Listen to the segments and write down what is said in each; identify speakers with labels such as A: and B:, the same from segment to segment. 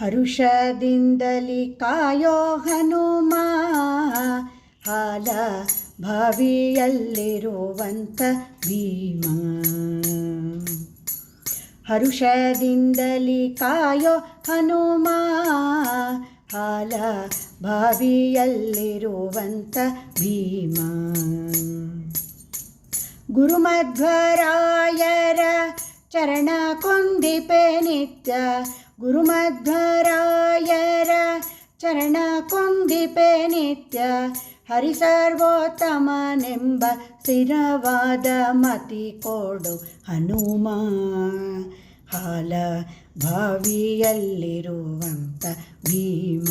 A: ಹರುಷದಿಂದಲಿ ಕಾಯೋ ಹನುಮ, ಹಾಲ ಭಾವಿಯಲ್ಲಿರುವಂತ ಭೀಮ. ಹರುಷದಿಂದಲಿ ಕಾಯೋ ಹನುಮ, ಹಾಲ ಭಾವಿಯಲ್ಲಿರುವಂತ ಭೀಮ. ಗುರುಮಧ್ವರಾಯರ ಚರಣ ಕೊಂದಿಪೆ ನಿತ್ಯ ಗುರುಮಧ್ವರಾಯರ ಚರಣ ಕುಂದಿಪೆ ನಿತ್ಯ ಹರಿಸರ್ವೋತ್ತಮನೆಂಬ ಸ್ಥಿರವಾದ ಮತಿ ಕೊಡು ಹನುಮ. ಹಾಲ ಭಾವಿಯಲ್ಲಿರುವಂತ ಭೀಮ.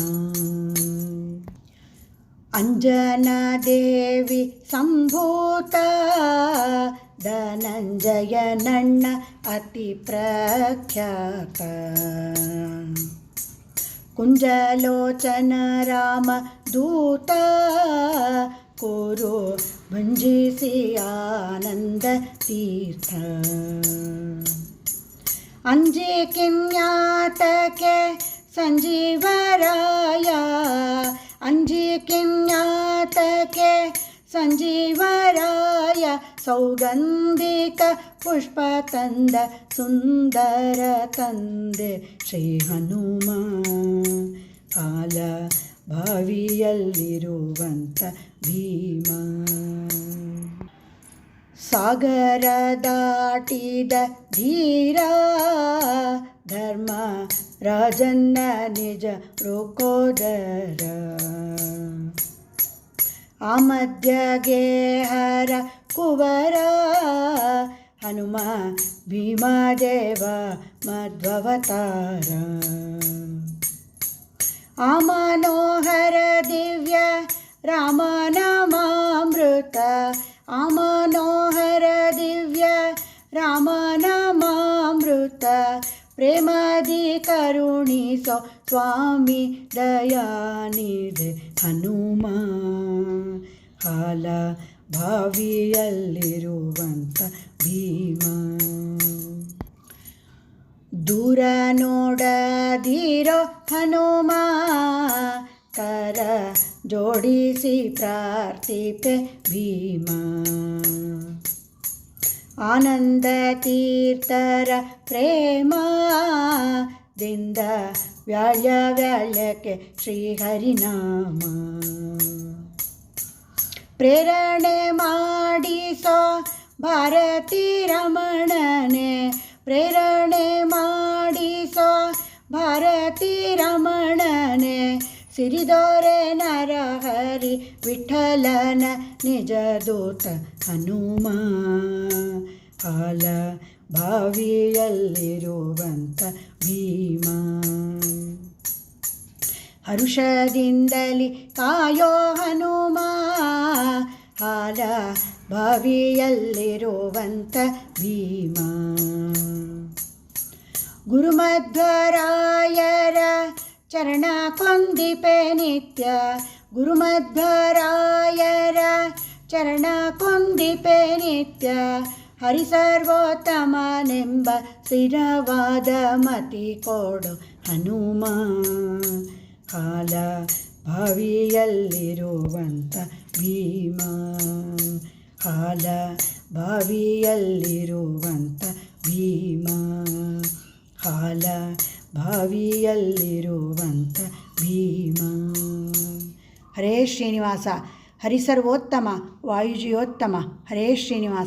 A: ಅಂಜನಾದೇವಿ ಸಂಭೂತ ಧನಂಜಯ ನಣ್ಣ ಅತಿ ಪ್ರಖ್ಯಾತ ಕುಂಜಲೋಚನ ರಾಮ ದೂತ ಕೋರು ಭಂಜಿಸಿ ಆನಂದ ತೀರ್ಥ ಅಂಜೆ ಕಿನ್ಯಾತಕ್ಕೆ ಸಂಜೀವರಾಯ ಅಂಜಿ ಕಿನ್ಯಾತಕ್ಕೆ ಸಂಜೀವರಾಯ ಸೌಗಂಧಿಕ ಪುಷ್ಪ ತಂದ ಸುಂದರ ತಂದೆ ಶ್ರೀ ಹನುಮ. ಕಾಲ ಭಾವಿಯಲ್ಲಿರುವಂತ ಭೀಮ. ಸಾಗರ ದಾಟಿದ ಧೀರ ಧರ್ಮ ರಾಜನ್ನ ನಿಜ ರೋಕೋದರ. ಆ ಮಧ್ಯಗೆ ಹರ ಕುವರ ಹನುಮ ಭೀಮದೇವ ಮಧ್ವವತಾರ ಆ ಮನೋಹರ ದಿವ್ಯ ರಾಮನಾಮಾಮೃತ ಆ ಮನೋಹರ ದಿವ್ಯ ರಾಮನಾಮಾಮೃತ ಪ್ರೇಮದಿ ಕರುಣಿಸೋ ಸ್ವಾಮಿ ದಯಾನಿದೆ ಹನುಮ ಹಾಲ ಬಾವಿಯಲ್ಲಿರುವಂಥ ಭೀಮ. ದೂರ ನೋಡದಿರೋ ಹನುಮ, ಕರ ಜೋಡಿಸಿ ಪ್ರಾರ್ಥಿಪೆ ಭೀಮ. ಆನಂದ ತೀರ್ಥರ ಪ್ರೇಮದಿಂದ ವ್ಯಾಳ್ಯ ವ್ಯಾಳ್ಯಕ್ಕೆ ಶ್ರೀಹರಿನಾಮ ಪ್ರೇರಣೆ ಮಾಡಿಸೋ ಭಾರತಿ ರಮಣನೆ ಪ್ರೇರಣೆ ಮಾಡಿಸೋ ಭಾರತಿ ರಮಣನೆ ಸಿರಿದೋರೆ ನರಹರಿ ವಿಠಲನ ನಿಜ ದೂತ ಹನುಮ. ಹಾಲ ಭಾವಿಯಲ್ಲಿರುವಂತ ಭೀಮ. ಹರುಷದಿಂದಲಿ ಕಾಯೋ ಹನುಮ. ಹಾಲ ಬಾವಿಯಲ್ಲಿರುವಂಥ ಭೀಮ. ಗುರುಮಧ್ವರಾಯರ ಚರಣ ಕೊಂದಿಪೆ ನಿತ್ಯ. ಗುರುಮಧ್ವರಾಯರ ಚರಣ ಕೊಂದಿಪೆ ನಿತ್ಯ. ಹರಿಸರ್ವೋತ್ತಮನೆಂಬ ಸ್ಥಿರವಾದ ಮತಿ ಕೊಡು ಹನುಮ. ಕಾಲ ಬಾವಿಯಲ್ಲಿರುವಂಥ ಭೀಮ. ಕಾಲ ಬಾವಿಯಲ್ಲಿರುವಂಥ ಭೀಮ. ಕಾಲ ಬಾವಿಯಲ್ಲಿರುವಂಥ ಭೀಮ. ಹರೇ ಶ್ರೀನಿವಾಸ, ಹರಿಸರ್ವೋತ್ತಮ ವಾಯುಜಿಯೋತ್ತಮ ಹರೇ ಶ್ರೀನಿವಾಸ.